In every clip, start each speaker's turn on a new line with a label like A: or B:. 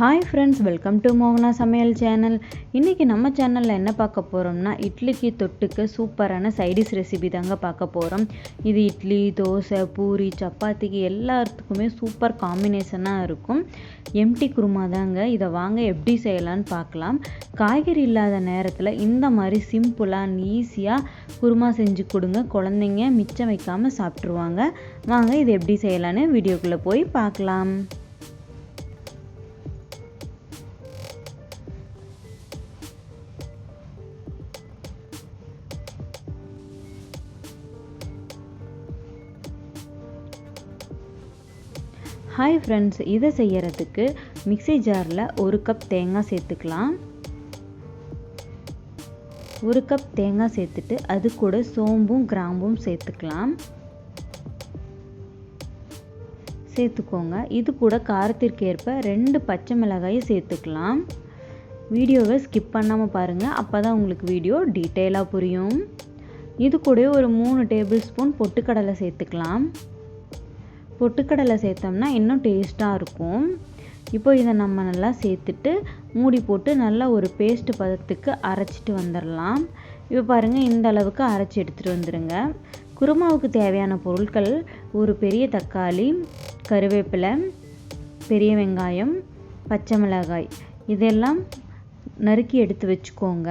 A: Hi friends welcome to மோகனா சமையல் channel இன்றைக்கி நம்ம சேனலில் என்ன பார்க்க போகிறோம்னா இட்லிக்கு தொட்டுக்க சூப்பரான சைடிஷ் ரெசிபி தாங்க பார்க்க போகிறோம் இது இட்லி தோசை பூரி சப்பாத்திக்கு எல்லாத்துக்குமே சூப்பர் காம்பினேஷனாக இருக்கும். எம்டி குருமா தாங்க. இதை வாங்க எப்படி செய்யலான்னு பார்க்கலாம். காய்கறி இல்லாத நேரத்தில் இந்த மாதிரி சிம்பிளாக ஈஸியாக குருமா செஞ்சு கொடுங்க. குழந்தைங்க மிச்சம் வைக்காமல் சாப்பிட்ருவாங்க வாங்க இது எப்படி செய்யலான்னு வீடியோக்குள்ளே போய் பார்க்கலாம். ஹாய் ஃப்ரெண்ட்ஸ் இதை செய்யறதுக்கு மிக்ஸி ஜாரில் ஒரு கப் தேங்காய் சேர்த்துக்கலாம். ஒரு கப் தேங்காய் சேர்த்துட்டு அது கூட சோம்பும் கிராம்பும் சேர்த்துக்கலாம். சேர்த்துக்கோங்க. இது கூட காரத்திற்கு ஏற்ப ரெண்டு பச்சை மிளகாயை சேர்த்துக்கலாம். வீடியோவை ஸ்கிப் பண்ணாமல் பாருங்கள் அப்போ தான் உங்களுக்கு வீடியோ டீட்டெயிலாக புரியும். இது கூட ஒரு மூணு டேபிள் ஸ்பூன் பொட்டுக்கடலை சேர்த்துக்கலாம். பொட்டுக்கடலை சேர்த்தோம்னா இன்னும் டேஸ்ட்டாக இருக்கும். இப்போ இதை நம்ம நல்லா சேர்த்துட்டு மூடி போட்டு நல்லா ஒரு பேஸ்ட் பதத்துக்கு அரைச்சிட்டு வந்துடலாம் இப்போ பாருங்கள் இந்த அளவுக்கு அரைச்சி எடுத்துகிட்டு வந்துடுங்க குருமாவுக்கு தேவையான பொருட்கள் ஒரு பெரிய தக்காளி கருவேப்பிலை பெரிய வெங்காயம் பச்சை மிளகாய் இதெல்லாம் நறுக்கி எடுத்து வச்சுக்கோங்க.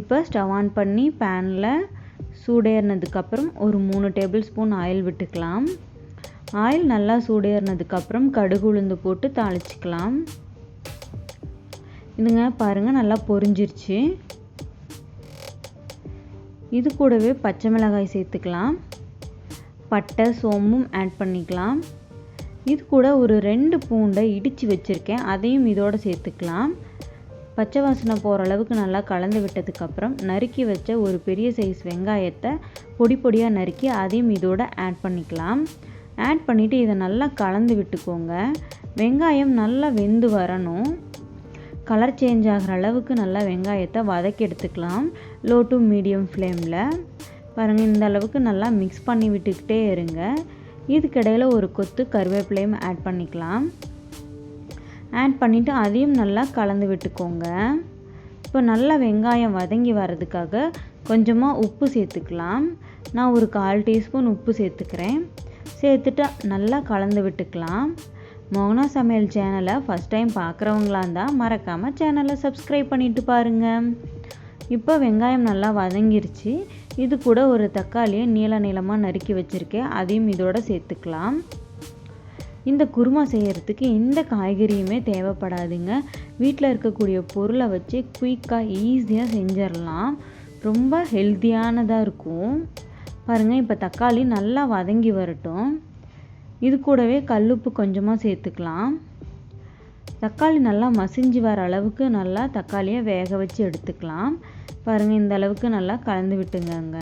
A: இப்போ ஸ்டவ் ஆன் பண்ணி பேனில் சூடேறினதுக்கப்புறம் ஒரு மூணு டேபிள் ஸ்பூன் ஆயில் விட்டுக்கலாம். ஆயில் நல்லா சூடேறினதுக்கப்புறம் கடுகு உளுந்து போட்டு தாளிச்சிக்கலாம். இதுங்க பாருங்கள் நல்லா பொரிஞ்சிருச்சு. இது கூடவே பச்சை மிளகாய் சேர்த்துக்கலாம். பட்டை சோம்பும் ஆட் பண்ணிக்கலாம். இது கூட ஒரு ரெண்டு பூண்டை இடித்து வச்சுருக்கேன் அதையும் இதோடு சேர்த்துக்கலாம். பச்சை வாசனை போகிற அளவுக்கு நல்லா கலந்து விட்டதுக்கப்புறம் நறுக்கி வச்ச ஒரு பெரிய சைஸ் வெங்காயத்தை பொடி பொடியாக நறுக்கி அதையும் இதோட ஆட் பண்ணிக்கலாம். ஆட் பண்ணிவிட்டு இதை நல்லா கலந்து விட்டுக்கோங்க. வெங்காயம் நல்லா வெந்து வரணும். கலர் சேஞ்ச் ஆகிற அளவுக்கு நல்லா வெங்காயத்தை வதக்கி எடுத்துக்கலாம். லோ டு மீடியம் ஃப்ளேமில் பாருங்கள் இந்த அளவுக்கு நல்லா மிக்ஸ் பண்ணி விட்டுக்கிட்டே இருங்க. இதுக்கிடையில் ஒரு கொத்து கருவேப்பிலையும் ஆட் பண்ணிக்கலாம். ஆட் பண்ணிவிட்டு அதையும் நல்லா கலந்து விட்டுக்கோங்க. இப்போ நல்லா வெங்காயம் வதங்கி வர்றதுக்காக கொஞ்சமாக உப்பு சேர்த்துக்கலாம். நான் ஒரு கால் டீஸ்பூன் உப்பு சேர்த்துக்கிறேன். சேர்த்துட்டு நல்லா கலந்து விட்டுக்கலாம். மோகனா சமையல் சேனலை ஃபஸ்ட் டைம் பார்க்குறவங்களா இருந்தால் மறக்காமல் சேனலை சப்ஸ்கிரைப் பண்ணிவிட்டு பாருங்கள் இப்போ வெங்காயம் நல்லா வதங்கிருச்சு. இது கூட ஒரு தக்காளியை நீள நீளமாக நறுக்கி வச்சுருக்கேன். அதையும் இதோட சேர்த்துக்கலாம். இந்த குருமா செய்கிறதுக்கு எந்த காய்கறியுமே தேவைப்படாதுங்க. வீட்டில் இருக்கக்கூடிய பொருளை வச்சு குயிக்காக ஈஸியாக செஞ்சிடலாம். ரொம்ப ஹெல்த்தியானதாக இருக்கும். பாருங்கள் இப்போ தக்காளி நல்லா வதங்கி வரட்டும். இது கூடவே கல்லுப்பு கொஞ்சமாக சேர்த்துக்கலாம். தக்காளி நல்லா மசிஞ்சு வர அளவுக்கு நல்லா தக்காளியை வேக வச்சு எடுத்துக்கலாம். பாருங்கள் இந்த அளவுக்கு நல்லா கலந்து விட்டுங்கங்க.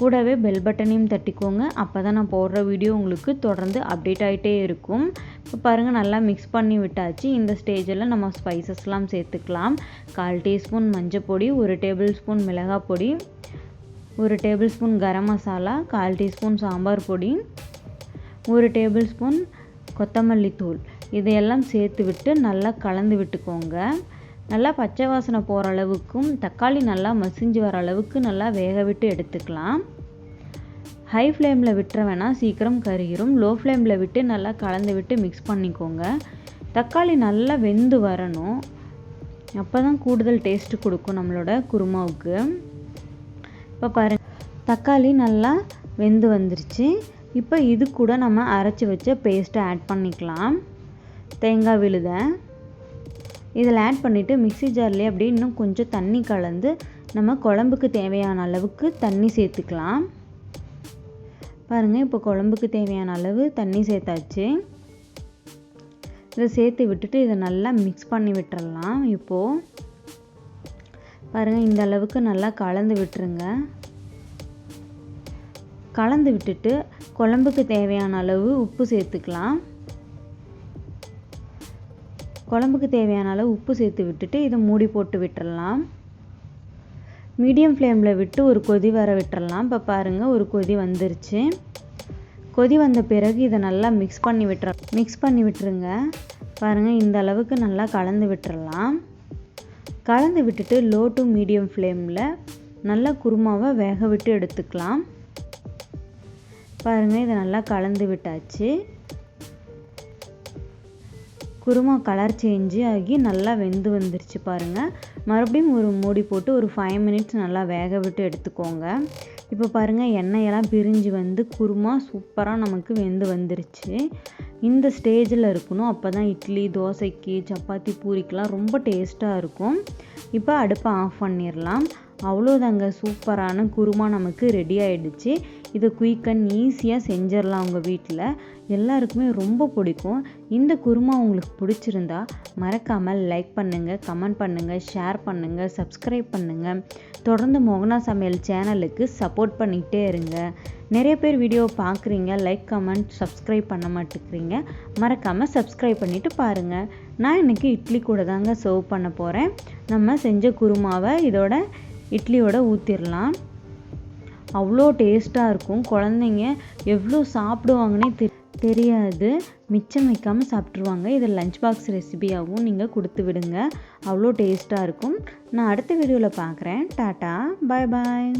A: கூடவே பெல் பட்டனையும் தட்டிக்கோங்க. அப்போ தான் நான் போடுற வீடியோ உங்களுக்கு தொடர்ந்து அப்டேட் ஆகிட்டே இருக்கும். இப்போ பாருங்கள் நல்லா மிக்ஸ் பண்ணி விட்டாச்சு. இந்த ஸ்டேஜில் நம்ம ஸ்பைசஸ்லாம் சேர்த்துக்கலாம். கால் டீஸ்பூன் மஞ்சள் பொடி ஒரு டேபிள் ஸ்பூன் மிளகாய் பொடி ஒரு டேபிள் ஸ்பூன் கரம் மசாலா கால் டீஸ்பூன் சாம்பார் பொடி ஒரு டேபிள் ஸ்பூன் கொத்தமல்லி தூள். இதையெல்லாம் சேர்த்து விட்டு நல்லா கலந்து விட்டுக்கோங்க. நல்லா பச்சை வாசனை போகிற அளவுக்கும் தக்காளி நல்லா மசிஞ்சு வர அளவுக்கு நல்லா வேக விட்டு எடுத்துக்கலாம். ஹை ஃப்ளேமில் விட்டுற வேணால் சீக்கிரம் கருகிரும். லோ ஃப்ளேமில் விட்டு நல்லா கலந்து விட்டு மிக்ஸ் பண்ணிக்கோங்க. தக்காளி நல்லா வெந்து வரணும். அப்போ தான் கூடுதல் டேஸ்ட்டு கொடுக்கும் நம்மளோட குருமாவுக்கு. இப்போ பாரு தக்காளி நல்லா வெந்து வந்துருச்சு. இப்போ இது கூட நம்ம அரைச்சி வச்ச பேஸ்ட்டை ஆட் பண்ணிக்கலாம். தேங்காய் விழுதை. இதில் ஆட் பண்ணிவிட்டு மிக்ஸி ஜார்லேயே அப்படியே இன்னும் கொஞ்சம் தண்ணி கலந்து நம்ம குழம்புக்கு தேவையான அளவுக்கு தண்ணி சேர்த்துக்கலாம். பாருங்கள் இப்போ குழம்புக்கு தேவையான அளவு தண்ணி சேர்த்தாச்சு. இதை சேர்த்து விட்டுட்டு இதை நல்லா மிக்ஸ் பண்ணி விட்டுறலாம். இப்போது பாருங்கள் இந்த அளவுக்கு நல்லா கலந்து விட்டுருங்க. கலந்து விட்டுட்டு குழம்புக்கு தேவையான அளவு உப்பு சேர்த்துக்கலாம். குழம்புக்கு தேவையான அளவு உப்பு சேர்த்து விட்டுட்டு இதை மூடி போட்டு விட்டுறலாம். மீடியம் ஃப்ளேமில் விட்டு ஒரு கொதி வர விட்டுறலாம். இப்போ பாருங்கள் ஒரு கொதி வந்துருச்சு. கொதி வந்த பிறகு இதை நல்லா மிக்ஸ் பண்ணி விட்டுற மிக்ஸ் பண்ணி விட்டுருங்க. பாருங்கள் இந்த அளவுக்கு நல்லா கலந்து விட்டுறலாம். கலந்து விட்டுட்டு லோ டு மீடியம் ஃப்ளேமில் நல்லா குருமாவை வேக விட்டு எடுத்துக்கலாம். பாருங்கள் இதை நல்லா கலந்து விட்டாச்சு. குருமா கலர் சேஞ்சு ஆகி நல்லா வெந்து வந்துருச்சு பாருங்கள் மறுபடியும் ஒரு மூடி போட்டு ஒரு ஃபைவ் மினிட்ஸ் நல்லா வேக விட்டு எடுத்துக்கோங்க. இப்போ பாருங்கள் எண்ணெயெல்லாம் பிரிஞ்சு வந்து குருமா சூப்பராக நமக்கு வெந்து வந்துருச்சு. இந்த ஸ்டேஜில் இருக்கணும். அப்போ தான் இட்லி தோசைக்கு சப்பாத்தி பூரிக்கெலாம் ரொம்ப டேஸ்ட்டாக இருக்கும். இப்போ அடுப்பை ஆஃப் பண்ணிடலாம் அவ்வளோதாங்க சூப்பரான குருமா நமக்கு ரெடி ஆகிடுச்சு இதை குயிக் அண்ட் ஈஸியாக செஞ்சிடலாம் உங்கள் வீட்டில் எல்லாருக்குமே ரொம்ப பிடிக்கும். இந்த குருமா உங்களுக்கு பிடிச்சிருந்தா மறக்காமல் லைக் பண்ணுங்கள் கமெண்ட் பண்ணுங்கள் ஷேர் பண்ணுங்கள் சப்ஸ்கிரைப் பண்ணுங்கள் தொடர்ந்து மோகனா சமையல் சேனலுக்கு சப்போர்ட் பண்ணிக்கிட்டே இருங்க. நிறைய பேர் வீடியோ பார்க்குறீங்க லைக் கமெண்ட் சப்ஸ்கிரைப் பண்ண மாட்டேங்கிறீங்க. மறக்காமல் சப்ஸ்கிரைப் பண்ணிவிட்டு பாருங்கள் நான் இன்றைக்கி இட்லி கூட தாங்க சர்வ் பண்ண போகிறேன் நம்ம செஞ்ச குருமாவை இதோட இட்லியோட ஊற்றிடலாம் அவ்வளோ டேஸ்ட்டாக இருக்கும். குழந்தைங்க எவ்வளோ சாப்பிடுவாங்கன்னே தெ தெரியாது. மிச்சம் வைக்காமல் சாப்பிட்ருவாங்க இதில் லஞ்ச் பாக்ஸ் ரெசிபியாகவும் நீங்கள் கொடுத்து விடுங்க. அவ்வளோ டேஸ்ட்டாக இருக்கும். நான் அடுத்த வீடியோவில் பார்க்குறேன் டாட்டா. பாய் பாய்.